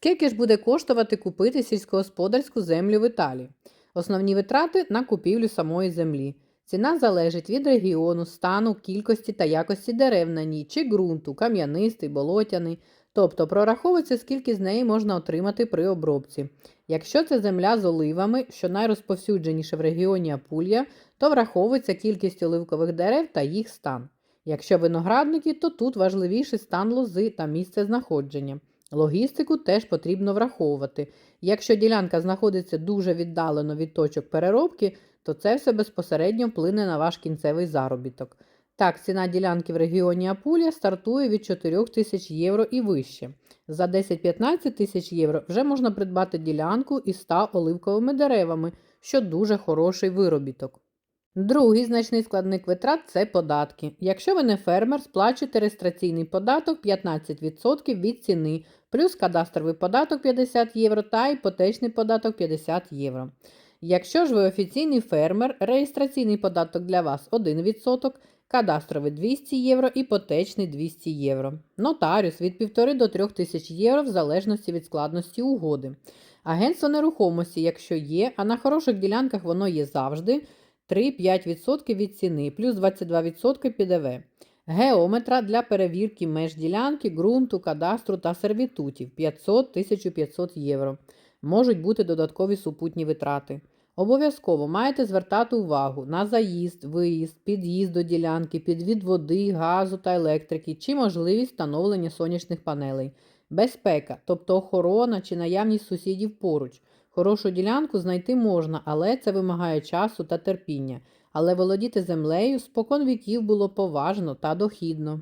Скільки ж буде коштувати купити сільськогосподарську землю в Італії? Основні витрати на купівлю самої землі. Ціна залежить від регіону, стану, кількості та якості дерев на ній чи ґрунту, кам'янистий, болотяний. Тобто прораховується, скільки з неї можна отримати при обробці. Якщо це земля з оливами, що найрозповсюдженіше в регіоні Апулія, то враховується кількість оливкових дерев та їх стан. Якщо виноградники, то тут важливіший стан лози та місце знаходження. Логістику теж потрібно враховувати. Якщо ділянка знаходиться дуже віддалено від точок переробки, то це все безпосередньо вплине на ваш кінцевий заробіток. Так, ціна ділянки в регіоні Апулія стартує від 4 тисяч євро і вище. За 10-15 тисяч євро вже можна придбати ділянку із 100 оливковими деревами, що дуже хороший виробіток. Другий значний складник витрат це податки. Якщо ви не фермер, сплачуєте реєстраційний податок 15% від ціни, плюс кадастровий податок 50 євро та іпотечний податок 50 євро. Якщо ж ви офіційний фермер, реєстраційний податок для вас 1%, кадастровий 200 євро, іпотечний 200 євро. Нотаріус від 1,5 до 3 тисяч євро в залежності від складності угоди. Агентство нерухомості, якщо є, а на хороших ділянках воно є завжди, 3-5% від ціни, плюс 22% ПДВ. Геометра для перевірки меж ділянки, ґрунту, кадастру та сервітутів 500-1500 євро. Можуть бути додаткові супутні витрати. Обов'язково маєте звертати увагу на заїзд, виїзд, під'їзд до ділянки, підвід води, газу та електрики чи можливість встановлення сонячних панелей. Безпека, тобто охорона чи наявність сусідів поруч. Хорошу ділянку знайти можна, але це вимагає часу та терпіння. Але володіти землею спокон віків було поважно та дохідно.